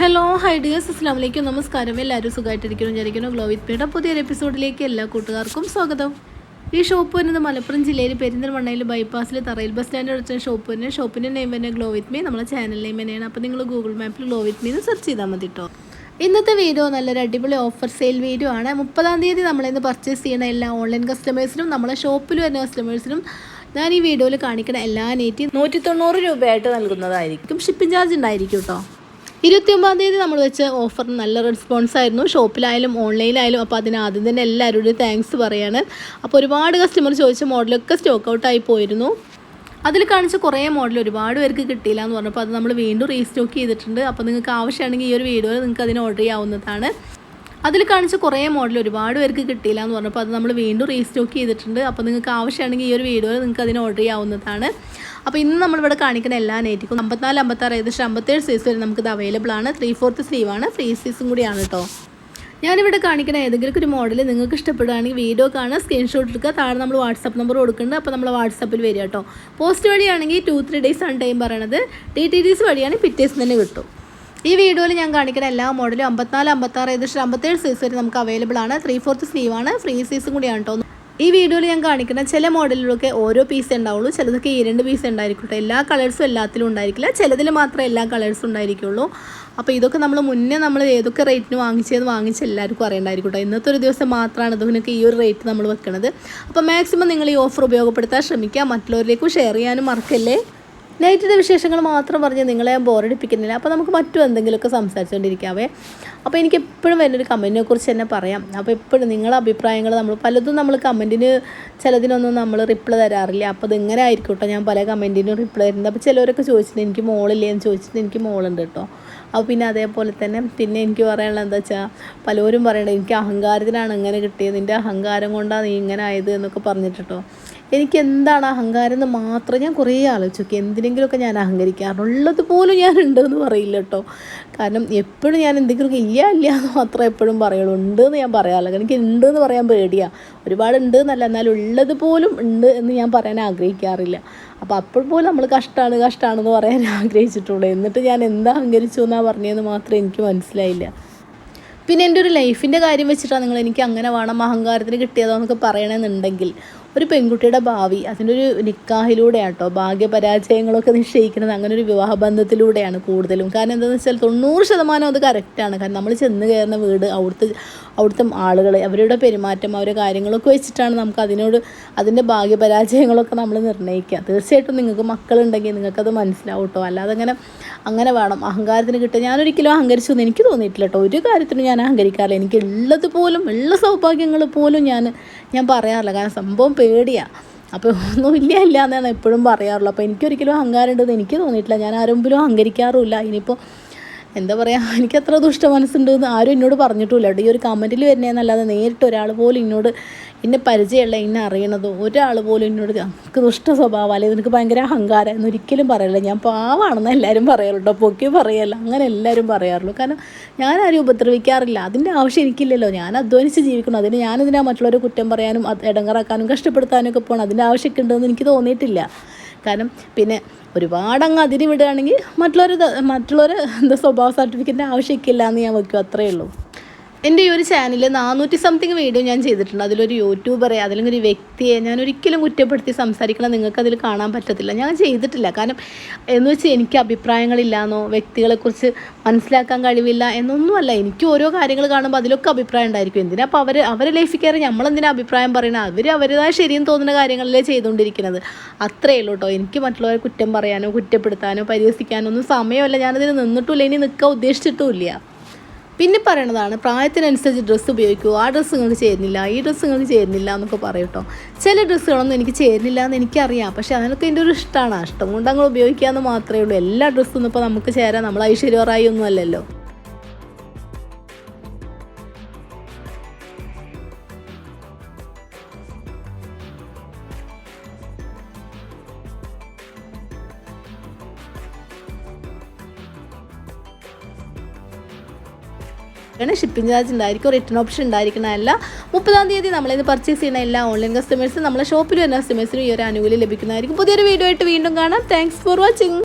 Hello hi dears അസ്സാം വലൈക്കും നമസ്കാരം. എല്ലാവരും സുഖമായിട്ടിരിക്കുന്നു വിചാരിക്കുന്നു. ഗ്ലോ വിത്ത് മീയുടെ പുതിയൊരു എപ്പിസോഡിലേക്ക് എല്ലാ കൂട്ടുകാർക്കും സ്വാഗതം. ഈ ഷോപ്പ് വരുന്നത് മലപ്പുറം ജില്ലയിൽ പെരിന്തൽമണ്ണയിൽ ബൈപ്പാസിൽ തറയിൽ ബസ് സ്റ്റാൻഡ് അടുത്ത ഷോപ്പ് തന്നെ. ഷോപ്പിന്റെ നെയിം തന്നെ ഗ്ലോ വിത്ത് മീ നമ്മളെ ചാനൽ നെയിം തന്നെയാണ്. അപ്പോൾ നിങ്ങൾ ഗൂഗിൾ മാപ്പിൽ ഗ്ലോ വിത്ത് മീന്ന് സെർച്ച് ചെയ്താൽ മതി കേട്ടോ ഇന്നത്തെ വീഡിയോ നല്ലൊരു അടിപൊളി ഓഫർ സെയിൽ വീഡിയോ ആണ്. മുപ്പതാം തീയതി നമ്മളിന്ന് പർച്ചേസ് ചെയ്യുന്ന എല്ലാ ഓൺലൈൻ കസ്റ്റമേഴ്സിനും നമ്മളെ ഷോപ്പിൽ വരുന്ന കസ്റ്റമേഴ്സിനും ഞാൻ ഈ വീഡിയോയിൽ കാണിക്കുന്ന എല്ലാ നീറ്റി നൂറ്റി തൊണ്ണൂറ് രൂപയായിട്ട് നൽകുന്നതായിരിക്കും. ഷിപ്പിംഗ് ചാർജ് ഉണ്ടായിരിക്കും കേട്ടോ ഇരുപത്തി ഒമ്പതാം തീയതി നമ്മൾ വെച്ച ഓഫർ നല്ല റെസ്പോൺസ് ആയിരുന്നു. ഷോപ്പിലായാലും ഓൺലൈനിലായാലും അപ്പോൾ അതിന് ആദ്യം തന്നെ എല്ലാവരോടും താങ്ക്സ് പറയാണ്. അപ്പോൾ ഒരുപാട് കസ്റ്റമർ ചോദിച്ച മോഡലൊക്കെ സ്റ്റോക്ക് ഔട്ടായി പോയിരുന്നു. അതിൽ കാണിച്ച കുറേ മോഡൽ ഒരുപാട് പേർക്ക് കിട്ടിയില്ല എന്ന് പറഞ്ഞപ്പോൾ അത് നമ്മൾ വീണ്ടും റീസ്റ്റോക്ക് ചെയ്തിട്ടുണ്ട്. അപ്പോൾ നിങ്ങൾക്ക് ആവശ്യമാണെങ്കിൽ ഈ ഒരു വീഡിയോയിൽ നിങ്ങൾക്ക് അതിന് ഓർഡർ ചെയ്യാവുന്നതാണ്. അതിൽ കാണിച്ച കുറേ മോഡൽ ഒരുപാട് പേർക്ക് കിട്ടിയില്ല എന്ന് പറഞ്ഞപ്പോൾ അത് നമ്മൾ വീണ്ടും റീസ്റ്റോക്ക് ചെയ്തിട്ടുണ്ട്. അപ്പോൾ നിങ്ങൾക്ക് ആവശ്യമാണെങ്കിൽ ഈ ഒരു വീഡിയോയിൽ നിങ്ങൾക്ക് അതിന് ഓർഡർ ചെയ്യാവുന്നതാണ്. അപ്പോൾ ഇന്ന് നമ്മളിവിടെ കാണിക്കുന്ന എല്ലാ നെറ്റിക്കും അമ്പത്തിനാല് അമ്പത്താറ് ഏകദേശം അമ്പത്തേഴ് സൈസ് വരെ നമുക്കിത് അവൈലബിൾ ആണ്. ത്രീ ഫോർത്ത് ആണ്. ഫ്രീ സൈസും കൂടിയാണ് കേട്ടോ ഞാനിവിടെ കാണിക്കുന്ന ഏതെങ്കിലും ഒരു മോഡൽ നിങ്ങൾക്ക് ഇഷ്ടപ്പെടുകയാണെങ്കിൽ വീഡിയോ കാണുക സ്ക്രീൻഷോട്ട് എടുക്കുക. താഴെ നമ്മൾ വാട്സപ്പ് നമ്പർ കൊടുക്കുന്നുണ്ട്. അപ്പോൾ നമ്മൾ വാട്സപ്പിൽ വരിക കേട്ടോ പോസ്റ്റ് വഴിയാണെങ്കിൽ ടു ത്രീ ഡേയ്സ് ആണ് ടൈം പറയണത്. ടി ടി ഡീസ് വഴിയാണെങ്കിൽ പിറ്റേസ് തന്നെ കിട്ടും. ഈ വീഡിയോയിൽ ഞാൻ കാണിക്കുന്ന എല്ലാ മോഡലും അമ്പത്തിനാല് അമ്പത്താറ് ഏകദേശം അമ്പത്തേഴ് സൈസ് വരെ നമുക്ക് അവൈലബിൾ ആണ്. ത്രീ ഫോർത്ത് ആണ്. ഫ്രീ സൈസും കൂടിയാണ് കേട്ടോ ഈ വീഡിയോയിൽ ഞാൻ കാണിക്കുന്ന ചില മോഡലുകളൊക്കെ ഓരോ പീസ് ഉണ്ടാവുള്ളൂ. ചിലതൊക്കെ ഈ രണ്ട് പീസ് ഉണ്ടായിരിക്കട്ടെ. എല്ലാ കളേഴ്സും എല്ലാത്തിലും ഉണ്ടായിരിക്കില്ല. ചിലതിൽ മാത്രമേ എല്ലാ കളേഴ്സും ഉണ്ടായിരിക്കുള്ളൂ. അപ്പോൾ ഇതൊക്കെ നമ്മൾ മുന്നേ നമ്മൾ ഏതൊക്കെ റേറ്റിന് വാങ്ങിച്ചതെന്ന് വാങ്ങിച്ച് എല്ലാവർക്കും അറിയണ്ടായിരിക്കട്ടെ. ഇന്നത്തെ ഒരു ദിവസം മാത്രമാണ് ഇതിനൊക്കെ ഈ ഒരു റേറ്റ് നമ്മൾ വെക്കുന്നത് അപ്പോൾ മാക്സിമം നിങ്ങൾ ഈ ഓഫർ ഉപയോഗപ്പെടുത്താൻ ശ്രമിക്കുക. മറ്റുള്ളവരിലേക്കും ഷെയർ ചെയ്യാനും മറക്കല്ലേ? നൈറ്റിന്റെ വിശേഷങ്ങൾ മാത്രം പറഞ്ഞ് നിങ്ങളെ ഞാൻ ബോറടിപ്പിക്കുന്നില്ല. അപ്പോൾ നമുക്ക് മറ്റും എന്തെങ്കിലുമൊക്കെ സംസാരിച്ചുകൊണ്ടിരിക്കാവേ അപ്പോൾ എനിക്ക് എപ്പോഴും വരുന്നൊരു കമന്റിനെ കുറിച്ച് തന്നെ പറയാം. അപ്പോൾ എപ്പോഴും നിങ്ങളുടെ അഭിപ്രായങ്ങൾ നമ്മൾ പലതും നമ്മൾ കമന്റിന് ചിലതിനൊന്നും നമ്മൾ റിപ്ലൈ തരാറില്ല. അപ്പോൾ അത് ഇങ്ങനെ ആയിരിക്കും കേട്ടോ ഞാൻ പല കമന്റിനും റിപ്ലൈ തരുന്നത്. അപ്പോൾ ചിലവരൊക്കെ ചോദിച്ചിട്ട് എനിക്ക് മോളില്ലേ? എന്ന് ചോദിച്ചിട്ട് എനിക്ക് മോളുണ്ട് കേട്ടോ അപ്പോൾ പിന്നെ അതേപോലെ തന്നെ പിന്നെ എനിക്ക് പറയാനുള്ളത് എന്താ വെച്ചാൽ പലരും പറയണത് എനിക്ക് അഹങ്കാരത്തിനാണ് ഇങ്ങനെ കിട്ടിയത്. നിന്റെ അഹങ്കാരം കൊണ്ടാണ് നീ ഇങ്ങനെ ആയത് എന്നൊക്കെ പറഞ്ഞിട്ടോ എനിക്ക് എന്താണ് അഹങ്കാരം എന്ന് മാത്രം ഞാൻ കുറേ ആലോചിച്ചു. നോക്കി എന്തിനെങ്കിലുമൊക്കെ ഞാൻ അഹങ്കരിക്കാറുള്ളത് പോലും ഞാൻ ഉണ്ടെന്ന് പറയില്ല കേട്ടോ. കാരണം എപ്പോഴും ഞാൻ എന്തെങ്കിലുമൊക്കെ ഇല്ല ഇല്ല എന്ന് മാത്രമേ എപ്പോഴും പറയുള്ളൂ. ഉണ്ട് എന്ന് ഞാൻ പറയാറില്ല. എനിക്ക് ഉണ്ട് എന്ന് പറയാൻ പേടിയാണ് ഒരുപാട് ഉണ്ട് എന്നല്ല എന്നാലും ഉള്ളത് പോലും ഉണ്ട് എന്ന് ഞാൻ പറയാൻ ആഗ്രഹിക്കാറില്ല. അപ്പോൾ അപ്പോൾ പോലും നമ്മൾ കഷ്ടമാണ് കഷ്ടമാണെന്ന് പറയാൻ ആഗ്രഹിച്ചിട്ടുള്ളൂ. എന്നിട്ട് ഞാൻ എന്താ അഹങ്കരിച്ചു എന്നാണ് പറഞ്ഞതെന്ന് മാത്രം എനിക്ക് മനസ്സിലായില്ല. പിന്നെ എന്റെ ഒരു ലൈഫിന്റെ കാര്യം വെച്ചിട്ടാണ് നിങ്ങൾ എനിക്ക് അങ്ങനെ വേണം അഹങ്കാരത്തിന് കിട്ടിയതോ എന്നൊക്കെ പറയണമെന്നുണ്ടെങ്കിൽ ഒരു പെൺകുട്ടിയുടെ ഭാവി അതിന്റെ ഒരു നിക്കാഹിലൂടെയാണ് കേട്ടോ ഭാഗ്യപരാജയങ്ങളൊക്കെ നിശ്ചയിക്കുന്നത് അങ്ങനെ ഒരു വിവാഹ ബന്ധത്തിലൂടെയാണ് കൂടുതലും. കാരണം എന്താണെന്ന് വെച്ചാൽ തൊണ്ണൂറ് ശതമാനം അത് കറക്റ്റാണ് കാരണം നമ്മൾ ചെന്ന് കയറുന്ന വീട് അവിടുത്തെ അവിടുത്തെ ആളുകൾ അവരുടെ പെരുമാറ്റം അവരുടെ കാര്യങ്ങളൊക്കെ വെച്ചിട്ടാണ് നമുക്ക് അതിനോട് അതിന്റെ ഭാഗ്യപരാജയങ്ങളൊക്കെ നമ്മൾ നിർണയിക്കുക. തീർച്ചയായിട്ടും നിങ്ങൾക്ക് മക്കളുണ്ടെങ്കിൽ നിങ്ങൾക്കത് മനസ്സിലാവും കേട്ടോ അല്ലാതെ അങ്ങനെ അങ്ങനെ വേണം. അഹങ്കാരത്തിന് കിട്ടുക. ഞാനൊരിക്കലും അഹങ്കരിച്ചു എന്ന് എനിക്ക് തോന്നിയിട്ടില്ല കേട്ടോ ഒരു കാര്യത്തിനും ഞാൻ അഹങ്കരിക്കാറില്ല. എനിക്ക് ഉള്ളത് പോലും ഉള്ള സൗഭാഗ്യങ്ങൾ പോലും ഞാൻ ഞാൻ പറയാറില്ല. കാരണം സംഭവം പേടിയാണ് അപ്പോൾ ഒന്നും ഇല്ല ഇല്ല എന്നാണ് എപ്പോഴും പറയാറുള്ളത്. അപ്പോൾ എനിക്കൊരിക്കലും അഹങ്കാരമുണ്ടെന്ന് എനിക്ക് തോന്നിയിട്ടില്ല. ഞാൻ ആരെങ്കിലും അഹങ്കരിക്കാറുമില്ല. ഇനിയിപ്പോൾ എന്താ പറയുക എനിക്ക് അത്ര ദുഷ്ട മനസ്സുണ്ട് എന്ന് ആരും എന്നോട് പറഞ്ഞിട്ടില്ല കേട്ടോ ഈ ഒരു കമന്റിൽ വരുന്നതെന്നല്ലാതെ നേരിട്ട് ഒരാൾ പോലും എന്നോട് എന്നെ പരിചയമുള്ള എന്നെ അറിയണത് ഒരാൾ പോലും എന്നോട് നമുക്ക് ദുഷ്ട സ്വഭാവം അല്ലെങ്കിൽ നിനക്ക് ഭയങ്കര അഹങ്കാരം എന്നൊരിക്കലും പറയില്ല. ഞാൻ പാവാണെന്ന് എല്ലാവരും പറയാറുണ്ടോ. പൊക്കി പറയല്ല. അങ്ങനെ എല്ലാവരും പറയാറുള്ളൂ. കാരണം ഞാൻ ആരും ഉപദ്രവിക്കാറില്ല. അതിന്റെ ആവശ്യം എനിക്കില്ലല്ലോ. ഞാൻ അധ്വാനിച്ച് ജീവിക്കണം. അതിന് ഞാനിതിനാ മറ്റുള്ളവരെ കുറ്റം പറയാനും ഇടങ്ങറാക്കാനും കഷ്ടപ്പെടുത്താനും ഒക്കെ പോകണം അതിന്റെ ആവശ്യമൊക്കെ ഉണ്ടെന്ന് എനിക്ക് തോന്നിയിട്ടില്ല. കാരണം പിന്നെ ഒരുപാട് അങ്ങ് അതിന് വിടുകയാണെങ്കിൽ മറ്റുള്ളവർ മറ്റുള്ളവർ എന്താ സ്വഭാവ സർട്ടിഫിക്കറ്റിന്റെ ആവശ്യമൊക്കെ ഇല്ല എന്ന് ഞാൻ വയ്ക്കും അത്രയേ ഉള്ളൂ. എന്റെ ഈ ഒരു ചാനലിൽ നാനൂറ്റി സംതിങ് വീഡിയോ ഞാൻ ചെയ്തിട്ടുണ്ട്. അതിലൊരു യൂട്യൂബറെ അതിലൊരു വ്യക്തിയെ ഞാൻ ഒരിക്കലും കുറ്റപ്പെടുത്തി സംസാരിക്കണം നിങ്ങൾക്ക് അതിൽ കാണാൻ പറ്റത്തില്ല. ഞാൻ ചെയ്തിട്ടില്ല. കാരണം എന്ന് വെച്ചാൽ എനിക്ക് അഭിപ്രായങ്ങളില്ലാന്നോ വ്യക്തികളെക്കുറിച്ച് മനസ്സിലാക്കാൻ കഴിവില്ല എന്നൊന്നുമല്ല. എനിക്ക് ഓരോ കാര്യങ്ങൾ കാണുമ്പോൾ അതിലൊക്കെ അഭിപ്രായം ഉണ്ടായിരിക്കും. എന്തിനാ അപ്പോൾ അവർ അവരെ ലൈഫിൽ കയറി നമ്മളെന്തിനാ അഭിപ്രായം പറയുന്നത് അവർ അവരുടേതായ ശരിയെന്ന് തോന്നുന്ന കാര്യങ്ങളല്ലേ ചെയ്തുകൊണ്ടിരിക്കുന്നത് അത്രയേ ഉള്ളൂ കേട്ടോ എനിക്ക് മറ്റുള്ളവരെ കുറ്റം പറയാനോ കുറ്റപ്പെടുത്താനോ പരിഹസിക്കാനോ ഒന്നും സമയമല്ല. ഞാനതിന് നിന്നിട്ടില്ല ഇനി നിൽക്കാൻ ഉദ്ദേശിച്ചിട്ടുമില്ല. പിന്നെ പറയണതാണ് പ്രായത്തിനനുസരിച്ച് ഡ്രസ്സ് ഉപയോഗിക്കൂ. ആ ഡ്രസ്സ് നിങ്ങൾക്ക് ചേരുന്നില്ല ഈ ഡ്രസ്സ് നിങ്ങൾക്ക് ചേരുന്നില്ല എന്നൊക്കെ പറയും കേട്ടോ ചില ഡ്രസ്സുകളൊന്നും എനിക്ക് ചേരുന്നില്ല എന്ന് എനിക്കറിയാം. പക്ഷേ അതിനൊക്കെ എന്റെ ഒരു ഇഷ്ടമാണ്. ഇഷ്ടം കൊണ്ട് അങ്ങ് ഉപയോഗിക്കാമെന്ന് മാത്രമേ ഉള്ളൂ. എല്ലാ ഡ്രസ്സൊന്നും ഇപ്പോൾ നമുക്ക് ചേരാൻ നമ്മൾ ഐശ്വര്യറായി ഒന്നും അല്ലല്ലോ. ആണ് ഷിപ്പിംഗ് ചാർജ് ഉണ്ടായിരിക്കും റിട്ടേൺ ഓപ്ഷൻ ഉണ്ടായിരിക്കണമല്ല മുപ്പതാം തീയതി നമ്മളിന്ന് പർച്ചേസ് ചെയ്യുന്ന എല്ലാ ഓൺലൈൻ കസ്റ്റമേഴ്സും നമ്മളെ ഷോപ്പിൽ വരുന്ന കസ്റ്റമേഴ്സിനും ഈ ഒരു ആനുകൂല്യം ലഭിക്കുന്നതായിരിക്കും. പുതിയൊരു വീഡിയോ ആയിട്ട് വീണ്ടും കാണാം. Thanks for watching